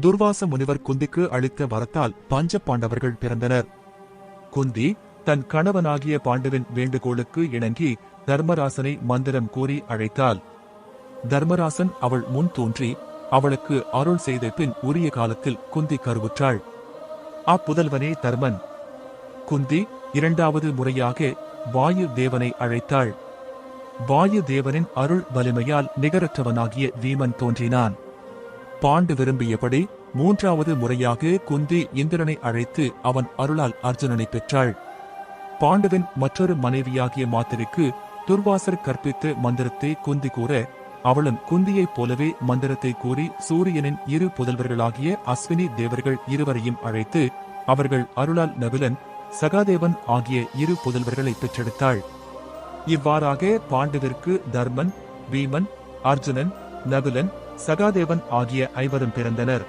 துர்வாச முனிவர் குந்திக்கு அளித்த வரத்தால் பஞ்ச பாண்டவர்கள் பிறந்தனர். குந்தி தன் கணவனாகிய பாண்டவின் வேண்டுகோளுக்கு இணங்கி தர்மராசனை மந்திரம் கூறி அழைத்தாள். தர்மராசன் அவள் முன் தோன்றி அவளுக்கு அருள் செய்த பின் உரிய காலத்தில் குந்தி கருவுற்றாள். அப்புதல்வனே தர்மன். குந்தி இரண்டாவது முறையாக வாயு தேவனை அழைத்தாள். வாயு தேவனின் அருள் வலிமையால் நிகரற்றவனாகிய வீமன் தோன்றினான். பாண்டு விரும்பியபடி மூன்றாவது முறையாக குந்தி இந்திரனை அழைத்து அவன் அருளால் அர்ஜுனனை பெற்றாள். பாண்டுவின் மற்றொரு மனைவியாகிய மாத்திரைக்கு துர்வாசர் கற்பித்த மந்திரத்தை குந்தி கூற அவளும் குந்தியைப் போலவே மந்திரத்தை கூறி சூரியனின் இரு புதல்வர்களாகிய அஸ்வினி தேவர்கள் இருவரையும் அழைத்து அவர்கள் அருளால் நகுலன் சகாதேவன் ஆகிய இரு புதல்வர்களை பெற்றெடுத்தாள். இவ்வாறாக பாண்டவிற்கு தர்மன் பீமன் அர்ஜுனன் நகுலன் சகாதேவன் ஆகிய ஐவரும் பிறந்தனர்.